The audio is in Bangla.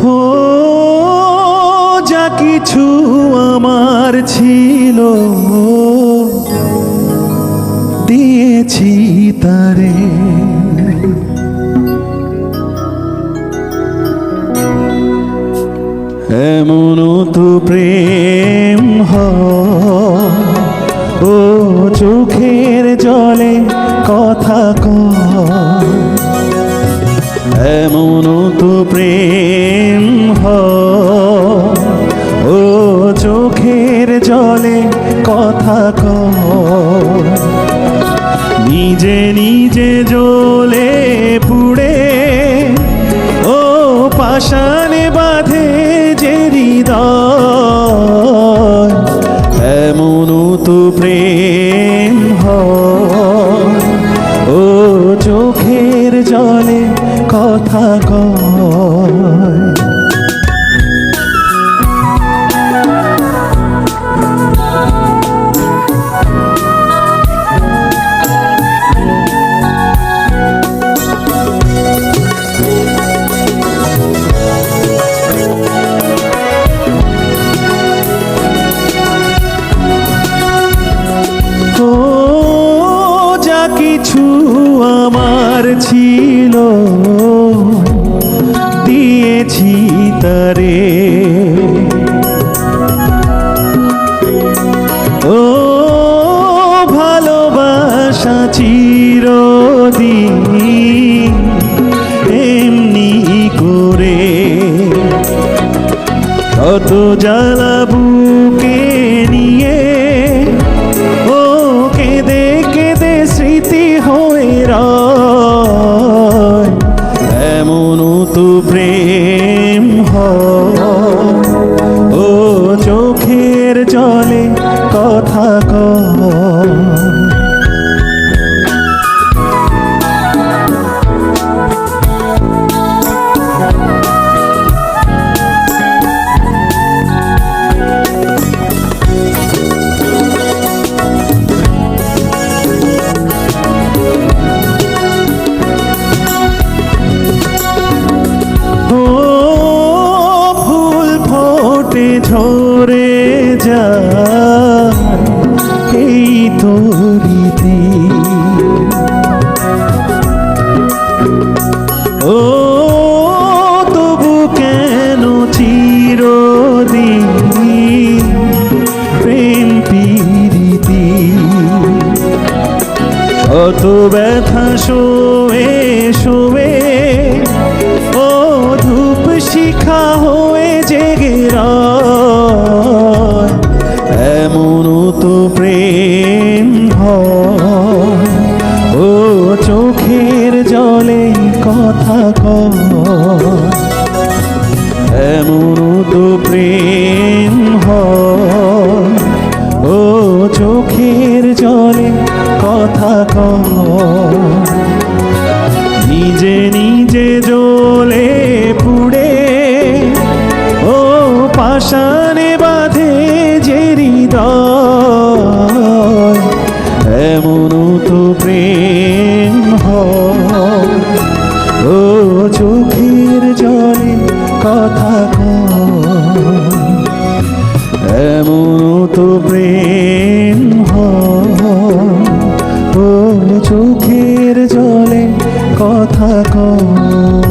হো যা কিছু আমার ছিল দিয়েছি তারে। এমন তো প্রেম জলে কথা কয়, এমন তো প্রেম হয়, ও চোখের জলে কথা কয়, নিজে নিজে জ্বলে পুড়ে, ও পাশানে কথা কয়। কিছু আমার ছিল। তারে ও ভালোবাসা চিরদিন এমনি করে কত জ্বালা বুকে নিয়ে ও কেঁদে কেঁদে স্মৃতি হয়ে রয়। এমন তো প্রেম কথা কয় কত ব্যথা শোয়ে শোয়ে ও ধূপ শিখা হয়ে জেগে। এমন তো প্রেম ও চোখের জলে কথা কয় এমন তো প্রেম কথা নিজে নিজে জ্বলে পুড়ে ও পাশানে জলে কথা কয়।